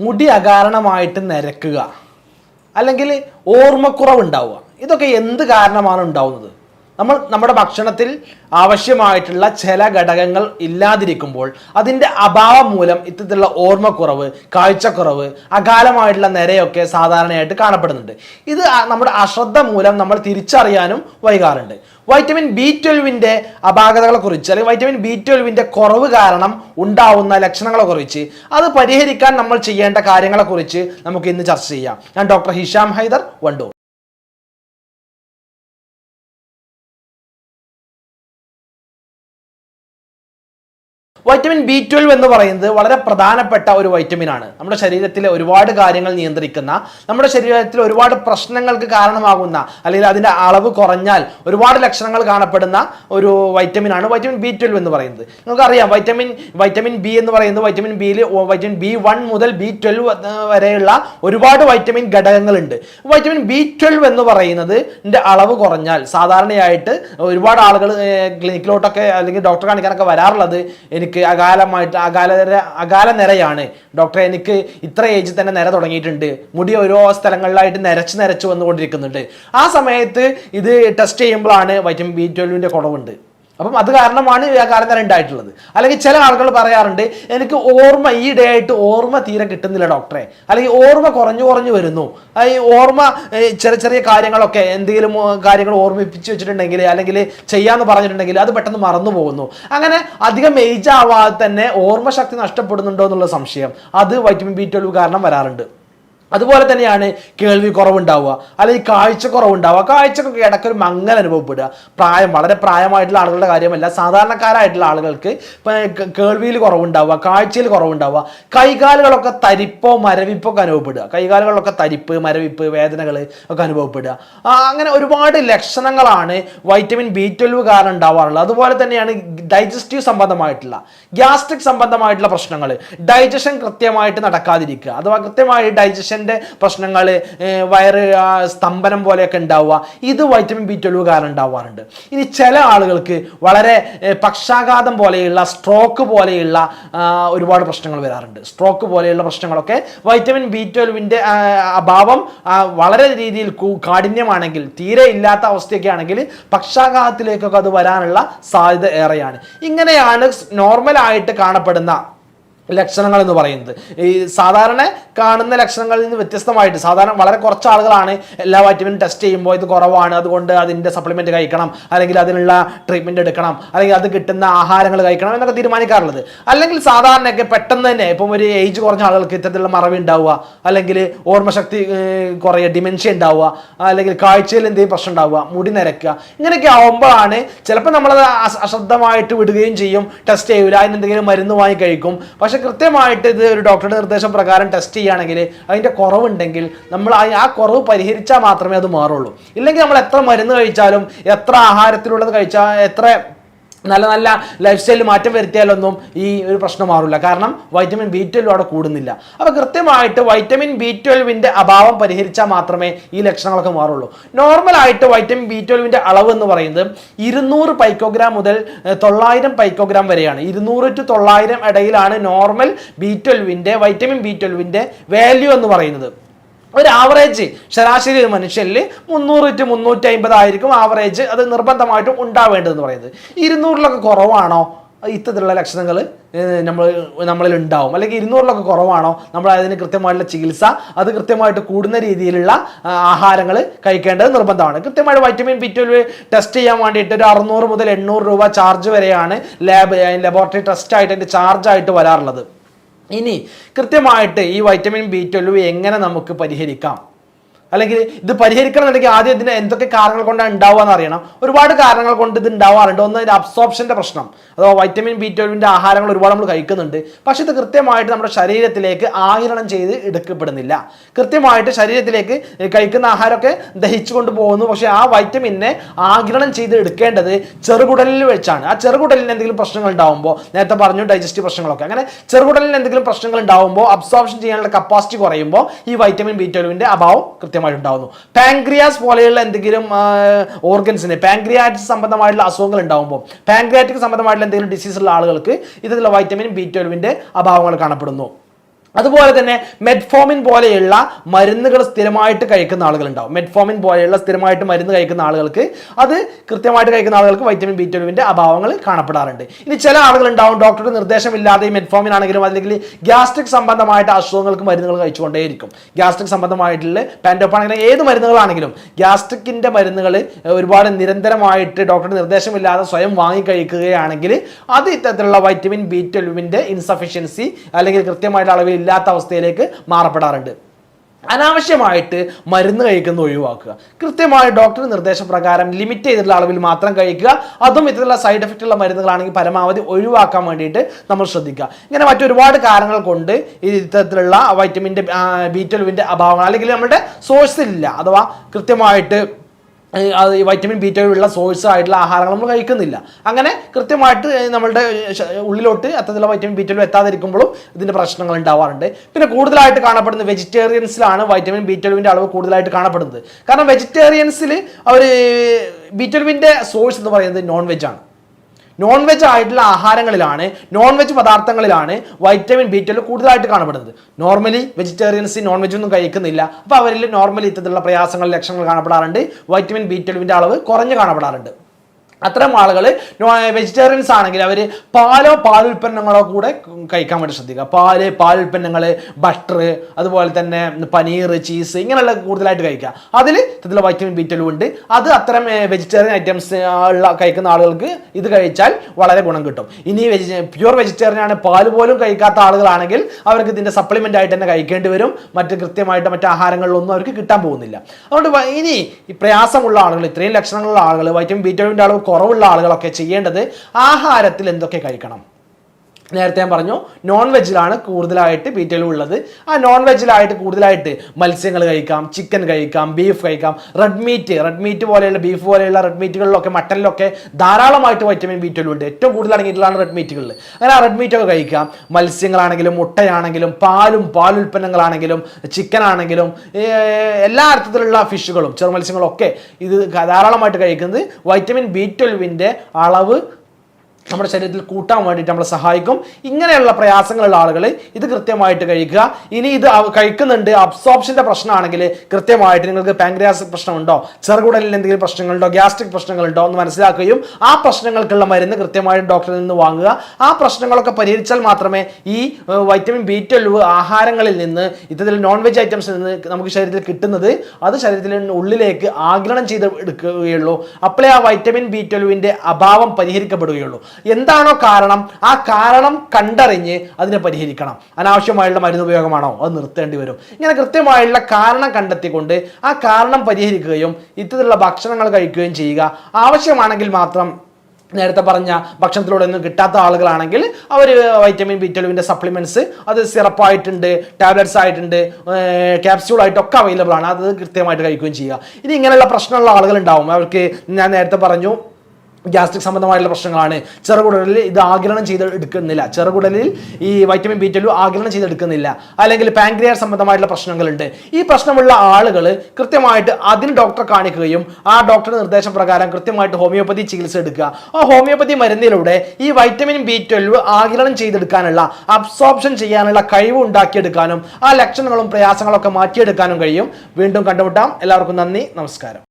മുടി അകാരണമായിട്ട് നിരക്കുക. അല്ലെങ്കിൽ ഓർമ്മക്കുറവ് ഉണ്ടാവുക ഇതൊക്കെ എന്ത് കാരണമാണ് ഉണ്ടാവുന്നത്? നമ്മൾ നമ്മുടെ ഭക്ഷണത്തിൽ ആവശ്യമായിട്ടുള്ള ചില ഘടകങ്ങൾ ഇല്ലാതിരിക്കുമ്പോൾ അതിന്റെ അഭാവം മൂലം ഇത്തരത്തിലുള്ള ഓർമ്മക്കുറവ് കാഴ്ചക്കുറവ് അകാലമായിട്ടുള്ള നിരയൊക്കെ സാധാരണയായിട്ട് കാണപ്പെടുന്നുണ്ട്. ഇത് നമ്മുടെ അശ്രദ്ധ മൂലം നമ്മൾ തിരിച്ചറിയാനും വൈകാറുണ്ട്. വൈറ്റമിൻ ബി ട്വൽവിന്റെ അപാകതകളെക്കുറിച്ച് അല്ലെങ്കിൽ വൈറ്റമിൻ ബി ട്വൽവിന്റെ കുറവ് കാരണം ഉണ്ടാവുന്ന ലക്ഷണങ്ങളെക്കുറിച്ച് അത് പരിഹരിക്കാൻ നമ്മൾ ചെയ്യേണ്ട കാര്യങ്ങളെക്കുറിച്ച് നമുക്ക് ഇന്ന് ചർച്ച ചെയ്യാം. ഞാൻ doctor Hisham Haider Wandoor. Vitamin B twelve എന്ന് പറയുന്നത് വളരെ പ്രധാനപ്പെട്ട ഒരു വൈറ്റമിൻ ആണ്. നമ്മുടെ ശരീരത്തിലെ ഒരുപാട് കാര്യങ്ങൾ നിയന്ത്രിക്കുന്ന നമ്മുടെ ശരീരത്തിൽ ഒരുപാട് പ്രശ്നങ്ങൾക്ക് കാരണമാകുന്ന അല്ലെങ്കിൽ അതിന്റെ അളവ് കുറഞ്ഞാൽ ഒരുപാട് ലക്ഷണങ്ങൾ കാണപ്പെടുന്ന ഒരു വൈറ്റമിൻ ആണ് വൈറ്റമിൻ ബി ട്വൽവ് എന്ന് പറയുന്നത്. നമുക്കറിയാം വൈറ്റമിൻ വൈറ്റമിൻ ബി എന്ന് പറയുന്നത് വൈറ്റമിൻ ബിയിൽ വൈറ്റമിൻ ബി വൺ മുതൽ ബി ട്വൽവ് വരെയുള്ള ഒരുപാട് വൈറ്റമിൻ ഘടകങ്ങളുണ്ട്. വൈറ്റമിൻ ബി ട്വൽവ് എന്ന് പറയുന്നത് അളവ് കുറഞ്ഞാൽ സാധാരണയായിട്ട് ഒരുപാട് ആളുകൾ ക്ലിനിക്കിലോട്ടൊക്കെ അല്ലെങ്കിൽ ഡോക്ടർ കാണിക്കാനൊക്കെ വരാറുള്ളത് എനിക്ക് അകാലമായിട്ട് അകാല അകാല നിരയാണ്. ഡോക്ടറെ എനിക്ക് ഇത്ര ഏജിൽ തന്നെ നിര തുടങ്ങിയിട്ടുണ്ട്. മുടി ഓരോ സ്ഥലങ്ങളിലായിട്ട് നിരച്ച് നിരച്ച് വന്നുകൊണ്ടിരിക്കുന്നുണ്ട്. ആ സമയത്ത് ഇത് ടെസ്റ്റ് ചെയ്യുമ്പോഴാണ് വൈറ്റമിൻ ബി ട്വൽവിന്റെ കുറവുണ്ട്. അപ്പം അത് കാരണമാണ് നിര ഉണ്ടായിട്ടുള്ളത്. അല്ലെങ്കിൽ ചില ആളുകൾ പറയാറുണ്ട് എനിക്ക് ഓർമ്മ ഈ ഡേ ആയിട്ട് ഓർമ്മ തീരെ കിട്ടുന്നില്ല ഡോക്ടറെ. അല്ലെങ്കിൽ ഓർമ്മ കുറഞ്ഞു കുറഞ്ഞു വരുന്നു. ഈ ഓർമ്മ ചെറിയ ചെറിയ കാര്യങ്ങളൊക്കെ എന്തെങ്കിലും കാര്യങ്ങൾ ഓർമ്മിപ്പിച്ച് വെച്ചിട്ടുണ്ടെങ്കിൽ അല്ലെങ്കിൽ ചെയ്യാന്ന് പറഞ്ഞിട്ടുണ്ടെങ്കിൽ അത് പെട്ടെന്ന് മറന്നു പോകുന്നു. അങ്ങനെ അധികം ഏജ് ആവാതെ തന്നെ ഓർമ്മശക്തി നഷ്ടപ്പെടുന്നുണ്ടോ എന്നുള്ള സംശയം. അത് വൈറ്റമിൻ ബി ട്വൽവ് കാരണം വരാറുണ്ട്. അതുപോലെ തന്നെയാണ് കേൾവി കുറവുണ്ടാവുക അല്ലെങ്കിൽ കാഴ്ച കുറവുണ്ടാവുക. കാഴ്ചക്കൊക്കെ ഇടയ്ക്കൊരു മങ്ങൽ അനുഭവപ്പെടുക. പ്രായം വളരെ പ്രായമായിട്ടുള്ള ആളുകളുടെ കാര്യമല്ല. സാധാരണക്കാരായിട്ടുള്ള ആളുകൾക്ക് കേൾവിയിൽ കുറവുണ്ടാവുക കാഴ്ചയിൽ കുറവുണ്ടാവുക. കൈകാലുകളൊക്കെ തരിപ്പോ മരവിപ്പോ ഒക്കെ അനുഭവപ്പെടുക. കൈകാലുകളിലൊക്കെ തരിപ്പ് മരവിപ്പ് വേദനകൾ ഒക്കെ അനുഭവപ്പെടുക. അങ്ങനെ ഒരുപാട് ലക്ഷണങ്ങളാണ് വൈറ്റമിൻ ബി ട്വൽവ് കാരണം ഉണ്ടാവാറുള്ളത്. അതുപോലെ തന്നെയാണ് ഡൈജസ്റ്റീവ് സംബന്ധമായിട്ടുള്ള ഗ്യാസ്ട്രിക് സംബന്ധമായിട്ടുള്ള പ്രശ്നങ്ങൾ ഡൈജഷൻ കൃത്യമായിട്ട് നടക്കാതിരിക്കുക. അഥവാ കൃത്യമായി ഡൈജഷന്റെ പ്രശ്നങ്ങൾ വയറ് സ്തംഭനം പോലെയൊക്കെ ഉണ്ടാവുക. ഇത് വൈറ്റമിൻ ബി ട്വൽവ് കാരണം ഉണ്ടാവാറുണ്ട്. ഇനി ചില ആളുകൾക്ക് വളരെ പക്ഷാഘാതം പോലെയുള്ള സ്ട്രോക്ക് പോലെയുള്ള ഒരുപാട് പ്രശ്നങ്ങൾ വരാറുണ്ട്. സ്ട്രോക്ക് പോലെയുള്ള പ്രശ്നങ്ങളൊക്കെ വൈറ്റമിൻ ബി ട്വൽവിന്റെ അഭാവം വളരെ രീതിയിൽ കാഠിന്യമാണെങ്കിൽ തീരെ ഇല്ലാത്ത അവസ്ഥയൊക്കെ ആണെങ്കിൽ പക്ഷാഘാതത്തിലേക്കൊക്കെ അത് വരാനുള്ള സാധ്യത ഏറെയാണ്. ഇങ്ങനെയാണ് നോർമൽ ആയിട്ട് കാണപ്പെടുന്ന ലക്ഷണങ്ങൾ എന്ന് പറയുന്നത്. ഈ സാധാരണ കാണുന്ന ലക്ഷണങ്ങളിൽ നിന്ന് വ്യത്യസ്തമായിട്ട് സാധാരണ വളരെ കുറച്ച് ആളുകളാണ് എല്ലാ വൈറ്റമിനും ടെസ്റ്റ് ചെയ്യുമ്പോൾ ഇത് കുറവാണ് അതുകൊണ്ട് അതിന്റെ സപ്ലിമെന്റ് കഴിക്കണം അല്ലെങ്കിൽ അതിനുള്ള ട്രീറ്റ്മെന്റ് എടുക്കണം അല്ലെങ്കിൽ അത് കിട്ടുന്ന ആഹാരങ്ങൾ കഴിക്കണം എന്നൊക്കെ തീരുമാനിക്കാറുള്ളത്. അല്ലെങ്കിൽ സാധാരണയൊക്കെ പെട്ടെന്ന് തന്നെ ഇപ്പം ഒരു ഏജ് കുറഞ്ഞ ആളുകൾക്ക് ഇത്തരത്തിലുള്ള മറവി ഉണ്ടാവുക അല്ലെങ്കിൽ ഓർമ്മശക്തി കുറയുക ഡിമെൻഷ്യ ഉണ്ടാവുക അല്ലെങ്കിൽ കാഴ്ചയിൽ എന്തെങ്കിലും പ്രശ്നം ഉണ്ടാവുക മുടി നിരക്കുക ഇങ്ങനെയൊക്കെ ആവുമ്പോഴാണ് ചിലപ്പോൾ നമ്മളത് അശ്രദ്ധമായിട്ട് വിടുകയും ചെയ്യും ടെസ്റ്റ് ചെയ്യൂല അതിനെന്തെങ്കിലും മരുന്ന് വാങ്ങി കഴിക്കും. പക്ഷെ കൃത്യമായിട്ട് ഇത് ഒരു ഡോക്ടറുടെ നിർദ്ദേശം പ്രകാരം ടെസ്റ്റ് ചെയ്യുകയാണെങ്കിൽ അതിന്റെ കുറവുണ്ടെങ്കിൽ നമ്മൾ ആ കുറവ് പരിഹരിച്ചാൽ മാത്രമേ അത് മാറുള്ളൂ. ഇല്ലെങ്കിൽ നമ്മൾ എത്ര മരുന്ന് കഴിച്ചാലും എത്ര ആഹാരത്തിലുള്ളത് കഴിച്ചാൽ എത്ര നല്ല നല്ല ലൈഫ് സ്റ്റൈലിൽ മാറ്റം വരുത്തിയാലൊന്നും ഈ ഒരു പ്രശ്നം മാറില്ല കാരണം വൈറ്റമിൻ ബി ട്വൽവ് അവിടെ കൂടുന്നില്ല. അപ്പോൾ കൃത്യമായിട്ട് വൈറ്റമിൻ ബി ട്വൽവിന്റെ അഭാവം പരിഹരിച്ചാൽ മാത്രമേ ഈ ലക്ഷണങ്ങളൊക്കെ മാറുള്ളൂ. നോർമലായിട്ട് വൈറ്റമിൻ ബി ട്വൽവിന്റെ അളവ് എന്ന് പറയുന്നത് ഇരുന്നൂറ് പൈക്കോഗ്രാം മുതൽ തൊള്ളായിരം പൈക്കോഗ്രാം വരെയാണ്. ഇരുന്നൂറ് ടു തൊള്ളായിരം ഇടയിലാണ് നോർമൽ ബി ട്വൽവിന്റെ വൈറ്റമിൻ ബി ട്വൽവിന്റെ വാല്യൂ എന്ന് പറയുന്നത്. ഒരു ആവറേജ് ശരാശരി ഒരു മനുഷ്യനിൽ മുന്നൂറ് ടു മുന്നൂറ്റി അമ്പതായിരിക്കും ആവറേജ് അത് നിർബന്ധമായിട്ടും ഉണ്ടാവേണ്ടതെന്ന് പറയുന്നത്. ഇരുന്നൂറിലൊക്കെ കുറവാണോ? ഇത്തരത്തിലുള്ള ലക്ഷണങ്ങൾ നമ്മൾ നമ്മളിൽ ഉണ്ടാവും. അല്ലെങ്കിൽ ഇരുന്നൂറിലൊക്കെ കുറവാണോ? നമ്മൾ അതിന് കൃത്യമായിട്ടുള്ള ചികിത്സ അത് കൃത്യമായിട്ട് കൂടുന്ന രീതിയിലുള്ള ആഹാരങ്ങൾ കഴിക്കേണ്ടത് നിർബന്ധമാണ്. കൃത്യമായിട്ട് വൈറ്റമിൻ ബി ട്വൽവ് ടെസ്റ്റ് ചെയ്യാൻ വേണ്ടിയിട്ട് ഒരു അറുന്നൂറ് മുതൽ എണ്ണൂറ് രൂപ ചാർജ് വരെയാണ് ലാബ് ലബോറട്ടറി ടെസ്റ്റ് ആയിട്ട് അതിന്റെ ചാർജായിട്ട് വരാറുള്ളത്. ഇനി കൃത്യമായിട്ട് ഈ വൈറ്റമിൻ ബി ട്വൽവ് എങ്ങനെ നമുക്ക് പരിഹരിക്കാം? അല്ലെങ്കിൽ ഇത് പരിഹരിക്കണം എന്നുണ്ടെങ്കിൽ ആദ്യം ഇതിന് എന്തൊക്കെ കാരണങ്ങൾ കൊണ്ടാണ് ഉണ്ടാവുക എന്ന് അറിയണം. ഒരുപാട് കാരണങ്ങൾ കൊണ്ട് ഇത് ഉണ്ടാവാറുണ്ട്. ഒന്ന് ഇതിന്റെ അബ്സോർപ്ഷന്റെ പ്രശ്നം. അഥവാ വൈറ്റമിൻ ബി ട്വൽവിന്റെ ആഹാരങ്ങൾ ഒരുപാട് നമ്മൾ കഴിക്കുന്നുണ്ട്. പക്ഷെ ഇത് കൃത്യമായിട്ട് നമ്മുടെ ശരീരത്തിലേക്ക് ആകിരണം ചെയ്ത് എടുക്കപ്പെടുന്നില്ല. കൃത്യമായിട്ട് ശരീരത്തിലേക്ക് കഴിക്കുന്ന ആഹാരമൊക്കെ ദഹിച്ചു കൊണ്ട് പോകുന്നു. പക്ഷേ ആ വൈറ്റമിനെ ആകിരണം ചെയ്ത് എടുക്കേണ്ടത് ചെറുകുടലിൽ വെച്ചാണ്. ആ ചെറുകുടലിന് എന്തെങ്കിലും പ്രശ്നങ്ങൾ ഉണ്ടാകുമ്പോൾ നേരത്തെ പറഞ്ഞു ഡൈജസ്റ്റീവ് പ്രശ്നങ്ങളൊക്കെ അങ്ങനെ ചെറുകുടലിന് എന്തെങ്കിലും പ്രശ്നങ്ങൾ ഉണ്ടാകുമ്പോൾ അബ്സോർപ്ഷൻ ചെയ്യാനുള്ള കപ്പാസിറ്റി കുറയുമ്പോൾ ഈ വൈറ്റമിൻ ബി ട്വൽവിന്റെ അഭാവം കൃത്യമായിട്ട് ഉണ്ടാവുന്നു പാൻക്രിയാസ് പോലെയുള്ള എന്തെങ്കിലും ഓർഗൻസിന് പാൻക്രിയാറ്റിക് സംബന്ധമായിട്ടുള്ള അസുഖങ്ങൾ ഉണ്ടാകുമ്പോൾ പാൻക്രിയാറ്റിക് സംബന്ധമായിട്ടുള്ള എന്തെങ്കിലും ഡിസീസുള്ള ആളുകൾക്ക് ഇതിലുള്ള വൈറ്റമിൻ ബി ട്വൽവിന്റെ അഭാവങ്ങൾ കാണപ്പെടുന്നു. അതുപോലെ തന്നെ മെഡ്ഫോമിൻ പോലെയുള്ള മരുന്നുകൾ സ്ഥിരമായിട്ട് കഴിക്കുന്ന ആളുകളുണ്ടാവും. മെഡ്ഫോമിൻ പോലെയുള്ള സ്ഥിരമായിട്ട് മരുന്ന് കഴിക്കുന്ന ആളുകൾക്ക് അത് കൃത്യമായിട്ട് കഴിക്കുന്ന ആളുകൾക്ക് വൈറ്റമിൻ ബി ട്വൽവിന്റെ അഭാവങ്ങൾ കാണപ്പെടാറുണ്ട്. ഇനി ചില ആളുകളുണ്ടാവും ഡോക്ടറുടെ നിർദ്ദേശമില്ലാതെ മെഡ്ഫോമിൻ ആണെങ്കിലും അല്ലെങ്കിൽ ഗ്യാസ്ട്രിക് സംബന്ധമായിട്ട് അസുഖങ്ങൾക്ക് മരുന്നുകൾ കഴിച്ചുകൊണ്ടേയിരിക്കും. ഗ്യാസ്ട്രിക് സംബന്ധമായിട്ടുള്ള പാൻഡോപ്പ് ആണെങ്കിലും ഏത് മരുന്നുകളാണെങ്കിലും ഗ്യാസ്ട്രിക്കിന്റെ മരുന്നുകൾ ഒരുപാട് നിരന്തരമായിട്ട് ഡോക്ടറുടെ നിർദ്ദേശമില്ലാതെ സ്വയം വാങ്ങി കഴിക്കുകയാണെങ്കിൽ അത് ഇത്തരത്തിലുള്ള വൈറ്റമിൻ ബി ട്വൽവിന്റെ ഇൻസഫിഷ്യൻസി അല്ലെങ്കിൽ കൃത്യമായിട്ട് അളവിൽ ഇല്ലാത്ത അവസ്ഥയിലേക്ക് മാറപ്പെടാറുണ്ട്. അനാവശ്യമായിട്ട് മരുന്ന് കഴിക്കുന്നത് ഒഴിവാക്കുക. കൃത്യമായി ഡോക്ടർ നിർദ്ദേശപ്രകാരം ലിമിറ്റ് ചെയ്തിട്ടുള്ള അളവിൽ മാത്രം കഴിക്കുക. അതും ഇത്തരത്തിലുള്ള സൈഡ് എഫക്റ്റ് ഉള്ള മരുന്നുകളാണെങ്കിൽ പരമാവധി ഒഴിവാക്കാൻ വേണ്ടിയിട്ട് നമ്മൾ ശ്രദ്ധിക്കുക. ഇങ്ങനെ മറ്റൊരുപാട് കാരണങ്ങൾ കൊണ്ട് ഇത്തരത്തിലുള്ള വൈറ്റമിന്റെ ബി ട്വൽവിന്റെ അഭാവങ്ങൾ അല്ലെങ്കിൽ നമ്മുടെ സോഴ്സിലില്ല അഥവാ കൃത്യമായിട്ട് അത് വൈറ്റമിൻ ബി ഉള്ള സോഴ്സ് ആയിട്ടുള്ള ആഹാരങ്ങൾ നമ്മൾ കഴിക്കുന്നില്ല. അങ്ങനെ കൃത്യമായിട്ട് നമ്മളുടെ ഉള്ളിലോട്ട് അത്തരത്തിലുള്ള വൈറ്റമിൻ ബി ട്വൽവ് എത്താതിരിക്കുമ്പോഴും ഇതിന്റെ പ്രശ്നങ്ങൾ ഉണ്ടാവാറുണ്ട്. പിന്നെ കൂടുതലായിട്ട് കാണപ്പെടുന്ന വെജിറ്റേറിയൻസിലാണ് വൈറ്റമിൻ ബി ട്വൽവിന്റെ അളവ് കൂടുതലായിട്ട് കാണപ്പെടുന്നത്. കാരണം വെജിറ്റേറിയൻസിൽ അവർ ബി ട്വൽവിന്റെ സോഴ്സ് എന്ന് പറയുന്നത് നോൺ വെജ് ആണ്. നോൺ വെജ് ആയിട്ടുള്ള ആഹാരങ്ങളിലാണ് നോൺ വെജ് പദാർത്ഥങ്ങളിലാണ് വൈറ്റമിൻ ബി ട്വൽവ് കൂടുതലായിട്ട് കാണപ്പെടുന്നത്. നോർമലി വെജിറ്റേറിയൻസ് നോൺ വെജ് ഒന്നും കഴിക്കുന്നില്ല. അപ്പോൾ അവരിൽ നോർമലി ഇത്തരത്തിലുള്ള പ്രയാസങ്ങൾ ലക്ഷണങ്ങൾ കാണപ്പെടാറുണ്ട്. വൈറ്റമിൻ ബി ട്വൽവിന്റെ അളവ് കുറഞ്ഞ് കാണപ്പെടാറുണ്ട്. അത്തരം ആളുകൾ വെജിറ്റേറിയൻസ് ആണെങ്കിൽ അവർ പാലോ പാൽ ഉൽപ്പന്നങ്ങളോ കൂടെ കഴിക്കാൻ വേണ്ടി ശ്രദ്ധിക്കുക. പാൽ പാലുൽപ്പന്നങ്ങൾ ബട്ടർ അതുപോലെ തന്നെ പനീർ ചീസ് ഇങ്ങനെയുള്ള കൂടുതലായിട്ട് കഴിക്കുക. അതിൽ ഇതിൽ വൈറ്റമിൻ ബി ട്വൽവ് ഉണ്ട്. അത് അത്തരം വെജിറ്റേറിയൻ ഐറ്റംസ് ഉള്ള കഴിക്കുന്ന ആളുകൾക്ക് ഇത് കഴിച്ചാൽ വളരെ ഗുണം കിട്ടും. ഇനി വെജി പ്യുവർ വെജിറ്റേറിയൻ ആണ് പാൽ പോലും കഴിക്കാത്ത ആളുകളാണെങ്കിൽ അവർക്ക് ഇതിന്റെ സപ്ലിമെന്റ് ആയിട്ട് തന്നെ കഴിക്കേണ്ടി വരും. മറ്റ് കൃത്യമായിട്ട് മറ്റ് ആഹാരങ്ങളിലൊന്നും അവർക്ക് കിട്ടാൻ പോകുന്നില്ല. അതുകൊണ്ട് ഇനി പ്രയാസമുള്ള ആളുകൾ ഇത്രയും ലക്ഷണങ്ങളുള്ള ആളുകൾ വൈറ്റമിൻ ബി ട്വൽവിന്റെ അളവ് കുറവുള്ള ആളുകളൊക്കെ ചെയ്യേണ്ടത് ആഹാരത്തിൽ എന്തൊക്കെ കഴിക്കണം? നേരത്തെ ഞാൻ പറഞ്ഞു നോൺ വെജിലാണ് കൂടുതലായിട്ട് ബീറ്റൽ ഉള്ളത്. ആ നോൺ വെജിലായിട്ട് കൂടുതലായിട്ട് മത്സ്യങ്ങൾ കഴിക്കാം ചിക്കൻ കഴിക്കാം ബീഫ് കഴിക്കാം. റെഡ് മീറ്റ് റെഡ് മീറ്റ് പോലെയുള്ള ബീഫ് പോലെയുള്ള റെഡ് മീറ്റുകളിലൊക്കെ മട്ടനിലൊക്കെ ധാരാളമായിട്ട് വൈറ്റമിൻ ബി ട്വൽവ് ഉണ്ട്. ഏറ്റവും കൂടുതൽ അടങ്ങിയിട്ടുള്ളതാണ് റെഡ് മീറ്റുകളിൽ അങ്ങനെ ആ റെഡ് മീറ്റൊക്കെ കഴിക്കാം. മത്സ്യങ്ങളാണെങ്കിലും മുട്ടയാണെങ്കിലും പാലും പാൽ ഉൽപ്പന്നങ്ങളാണെങ്കിലും ചിക്കൻ ആണെങ്കിലും എല്ലാ അർത്ഥത്തിലുള്ള ഫിഷുകളും ചെറുമത്സ്യങ്ങളൊക്കെ ഇത് ധാരാളമായിട്ട് കഴിക്കുന്നത് വൈറ്റമിൻ ബി ട്വൽവിന്റെ അളവ് നമ്മുടെ ശരീരത്തിൽ കൂട്ടാൻ വേണ്ടിയിട്ട് നമ്മളെ സഹായിക്കും. ഇങ്ങനെയുള്ള പ്രയാസങ്ങളുള്ള ആളുകൾ ഇത് കൃത്യമായിട്ട് കഴിക്കുക. ഇനി ഇത് കഴിക്കുന്നുണ്ട് അബ്സോർപ്ഷന്റെ പ്രശ്നമാണെങ്കിൽ കൃത്യമായിട്ട് നിങ്ങൾക്ക് പാങ്ക്രിയാസ് പ്രശ്നമുണ്ടോ ചെറുകുടലിൽ എന്തെങ്കിലും പ്രശ്നങ്ങളുണ്ടോ ഗ്യാസ്ട്രിക് പ്രശ്നങ്ങളുണ്ടോ എന്ന് മനസ്സിലാക്കുകയും ആ പ്രശ്നങ്ങൾക്കുള്ള മരുന്ന് കൃത്യമായിട്ട് ഡോക്ടറിൽ നിന്ന് വാങ്ങുക. ആ പ്രശ്നങ്ങളൊക്കെ പരിഹരിച്ചാൽ മാത്രമേ ഈ വൈറ്റമിൻ ബി ട്വൽവ് ആഹാരങ്ങളിൽ നിന്ന് ഇത്തരത്തിൽ നോൺ വെജ് ഐറ്റംസിൽ നിന്ന് നമുക്ക് ശരീരത്തിൽ കിട്ടുന്നത് അത് ശരീരത്തിൽ ഉള്ളിലേക്ക് ആഗിരണം ചെയ്ത് എടുക്കുകയുള്ളൂ. അപ്പോഴേ ആ വൈറ്റമിൻ ബി ട്വൽവിന്റെ അഭാവം പരിഹരിക്കപ്പെടുകയുള്ളൂ. എന്താണോ കാരണം ആ കാരണം കണ്ടറിഞ്ഞ് അതിനെ പരിഹരിക്കണം. അനാവശ്യമായുള്ള മരുന്ന് ഉപയോഗമാണോ അത് നിർത്തേണ്ടി വരും. ഇങ്ങനെ കൃത്യമായുള്ള കാരണം കണ്ടെത്തിക്കൊണ്ട് ആ കാരണം പരിഹരിക്കുകയും ഇത്തരത്തിലുള്ള ഭക്ഷണങ്ങൾ കഴിക്കുകയും ചെയ്യുക. ആവശ്യമാണെങ്കിൽ മാത്രം നേരത്തെ പറഞ്ഞ ഭക്ഷണത്തിലൂടെ ഒന്നും കിട്ടാത്ത ആളുകളാണെങ്കിൽ അവർ വൈറ്റമിൻ ബി ട്വൽവിന്റെ സപ്ലിമെന്റ്സ് അത് സിറപ്പായിട്ടുണ്ട് ടാബ്ലറ്റ്സ് ആയിട്ടുണ്ട് ക്യാപ്സ്യൂൾ ആയിട്ടൊക്കെ അവൈലബിൾ ആണ്. അത് കൃത്യമായിട്ട് കഴിക്കുകയും ചെയ്യുക. ഇനി ഇങ്ങനെയുള്ള പ്രശ്നമുള്ള ആളുകൾ ഉണ്ടാവും. അവർക്ക് ഞാൻ നേരത്തെ പറഞ്ഞു ഗ്യാസ്ട്രിക് സംബന്ധമായിട്ടുള്ള പ്രശ്നങ്ങളാണ്. ചെറുകുടലിൽ ഇത് ആഗിരണം ചെയ്ത് എടുക്കുന്നില്ല ചെറുകുടലിൽ ഈ വൈറ്റമിൻ ബി ട്വൽവ് ആഗിരണം ചെയ്തെടുക്കുന്നില്ല. അല്ലെങ്കിൽ പാൻക്രിയാർ സംബന്ധമായിട്ടുള്ള പ്രശ്നങ്ങളുണ്ട്. ഈ പ്രശ്നമുള്ള ആളുകൾ കൃത്യമായിട്ട് അതിന് ഡോക്ടറെ കാണിക്കുകയും ആ ഡോക്ടറുടെ നിർദ്ദേശപ്രകാരം കൃത്യമായിട്ട് ഹോമിയോപ്പതി ചികിത്സ എടുക്കുക. ആ ഹോമിയോപ്പതി മരുന്നിലൂടെ ഈ വൈറ്റമിൻ ബി ട്വൽവ് ആഗിരണം ചെയ്തെടുക്കാനുള്ള അബ്സോർപ്ഷൻ ചെയ്യാനുള്ള കഴിവ് ഉണ്ടാക്കിയെടുക്കാനും ആ ലക്ഷണങ്ങളും പ്രയാസങ്ങളൊക്കെ മാറ്റിയെടുക്കാനും കഴിയും. വീണ്ടും കണ്ടുമുട്ടാം. എല്ലാവർക്കും നന്ദി. നമസ്കാരം.